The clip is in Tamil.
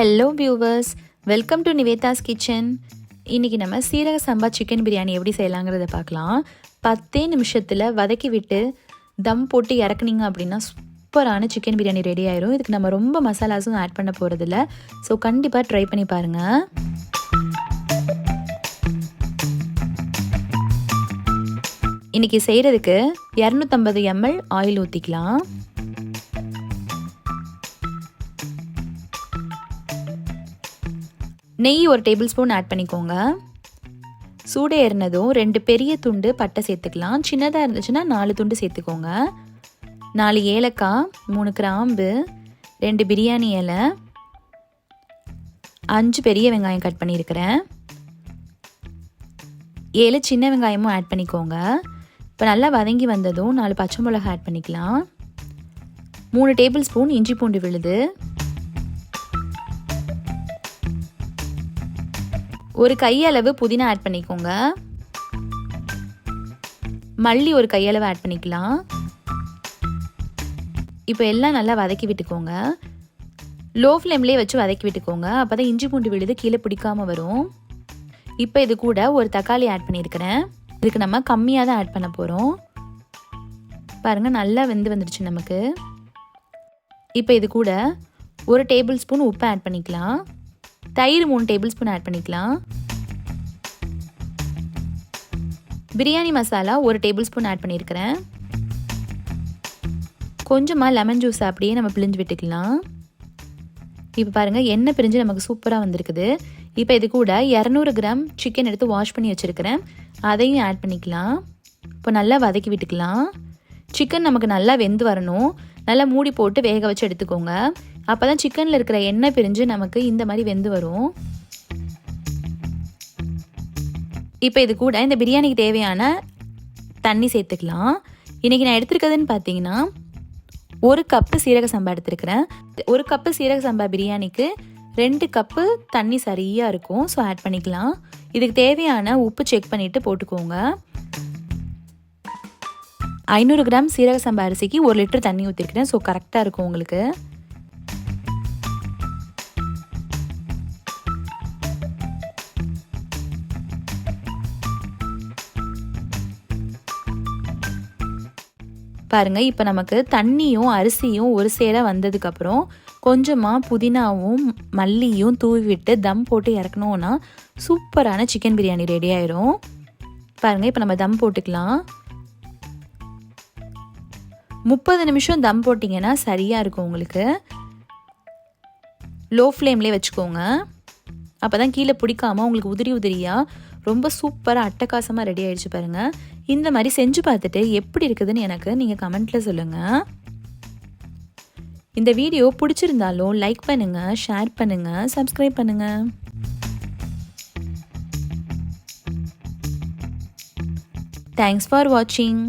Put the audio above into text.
Hello viewers welcome to Nivetha's kitchen இன்றைக்கி நம்ம சீரக சம்பா சிக்கன் பிரியாணி எப்படி செய்யலாங்கிறத பார்க்கலாம். பத்தே நிமிஷத்தில் வதக்கி விட்டு தம் போட்டு இறக்குனீங்க அப்படின்னா சூப்பரான சிக்கன் பிரியாணி ரெடி ஆயிரும். இதுக்கு நம்ம ரொம்ப மசாலாஸும் ஆட் பண்ண போகிறதில்ல ஸோ கண்டிப்பாக ட்ரை பண்ணி பாருங்கள் இன்றைக்கி செய்கிறதுக்கு இரநூத்தம்பது எம்எல் ஆயில் ஊற்றிக்கலாம் நெய் ஒரு டேபிள் ஸ்பூன் ஆட் பண்ணிக்கோங்க. சூடு ஏறினதும் ரெண்டு பெரிய துண்டு பட்டை சேர்த்துக்கலாம். சின்னதாக இருந்துச்சுன்னா நாலு துண்டு சேர்த்துக்கோங்க. நாலு ஏலக்காய் மூணு கிராம்பு ரெண்டு பிரியாணி இலை அஞ்சு பெரிய வெங்காயம் கட் பண்ணியிருக்கிறேன். ஏழு சின்ன வெங்காயமும் ஆட் பண்ணிக்கோங்க. இப்போ நல்லா வதங்கி வந்ததும் நாலு பச்சை மிளகா ஆட் பண்ணிக்கலாம். மூணு டேபிள் ஸ்பூன் இஞ்சி பூண்டு விழுது. ஒரு கையளவு புதினா ஆட் பண்ணிக்கோங்க. மல்லி ஒரு கையளவு ஆட் பண்ணிக்கலாம். இப்போ எல்லாம் நல்லா வதக்கி விட்டுக்கோங்க. லோ ஃப்ளேம்லேயே வச்சு வதக்கி விட்டுக்கோங்க. அப்போ தான் இஞ்சி பூண்டு விழுது கீழே பிடிக்காமல் வரும். இப்போ இது கூட ஒரு தக்காளி ஆட் பண்ணியிருக்கிறேன். இதுக்கு நம்ம கம்மியாக தான் ஆட் பண்ண போகிறோம் பாருங்கள் நல்லா வெந்து வந்துடுச்சு நமக்கு. இப்போ இது கூட ஒரு டேபிள் ஸ்பூன் உப்பு ஆட் பண்ணிக்கலாம். தயிர் மூணு டேபிள் ஸ்பூன் ஆட் பண்ணிக்கலாம். பிரியாணி மசாலா ஒரு டேபிள் ஸ்பூன் ஆட் பண்ணியிருக்கிறேன். கொஞ்சமாக லெமன் ஜூஸ் அப்படியே நம்ம பிழிஞ்சு விட்டுக்கலாம். இப்போ பாருங்கள் எண்ணெய் பிரிஞ்சு நமக்கு சூப்பராக வந்திருக்குது. இப்போ இது கூட இரநூறு கிராம் சிக்கன் எடுத்து வாஷ் பண்ணி வச்சுருக்கிறேன். அதையும் ஆட் பண்ணிக்கலாம். இப்போ நல்லா வதக்கி விட்டுக்கலாம். சிக்கன் நமக்கு நல்லா வெந்து வரணும். நல்லா மூடி போட்டு வேக வச்சு எடுத்துக்கோங்க. அப்போ தான் சிக்கனில் இருக்கிற எண்ணெய் பிரிஞ்சு நமக்கு இந்த மாதிரி வெந்து வரும். இப்போ இது கூட இந்த பிரியாணிக்கு தேவையான தண்ணி சேர்த்துக்கலாம். இன்றைக்கி நான் எடுத்துருக்கிறதுன்னு பார்த்தீங்கன்னா ஒரு கப்பு சீரக சம்பா எடுத்துருக்கிறேன். ஒரு கப்பு சீரக சம்பா பிரியாணிக்கு ரெண்டு கப்பு தண்ணி சரியாக இருக்கும். ஸோ ஆட் பண்ணிக்கலாம். இதுக்கு தேவையான உப்பு செக் பண்ணிவிட்டு போட்டுக்கோங்க. ஐநூறு கிராம் சீரக சம்பா அரிசிக்கு ஒரு லிட்டர் தண்ணி ஊற்றிருக்கிறேன் ஸோ கரெக்டாக இருக்கும் உங்களுக்கு. பாருங்கள் இப்போ நமக்கு தண்ணியும் அரிசியும் ஒரு சேர வந்ததுக்கப்புறம் கொஞ்சமாக புதினாவும் மல்லியும் தூவி விட்டு தம் போட்டு இறக்கணுன்னா சூப்பரான சிக்கன் பிரியாணி ரெடி ஆயிரும். பாருங்கள் இப்போ நம்ம தம் போட்டுக்கலாம். முப்பது நிமிஷம் தம் போட்டிங்கன்னா சரியாக இருக்கும் உங்களுக்கு. லோ ஃப்ளேம்லேயே வச்சுக்கோங்க. அப்போ தான் கீழே பிடிக்காம உங்களுக்கு உதிரி உதிரியாக ரொம்ப சூப்பராக அட்டகாசமாக ரெடி ஆகிடுச்சு பாருங்கள் இந்த மாதிரி செஞ்சு பார்த்துட்டு எப்படி இருக்குதுன்னு எனக்கு நீங்கள் கமெண்ட்டில் சொல்லுங்கள் இந்த வீடியோ பிடிச்சிருந்தாலும் லைக் பண்ணுங்கள் ஷேர் பண்ணுங்கள் சப்ஸ்கிரைப் பண்ணுங்கள் தேங்க்ஸ் ஃபார் வாட்சிங்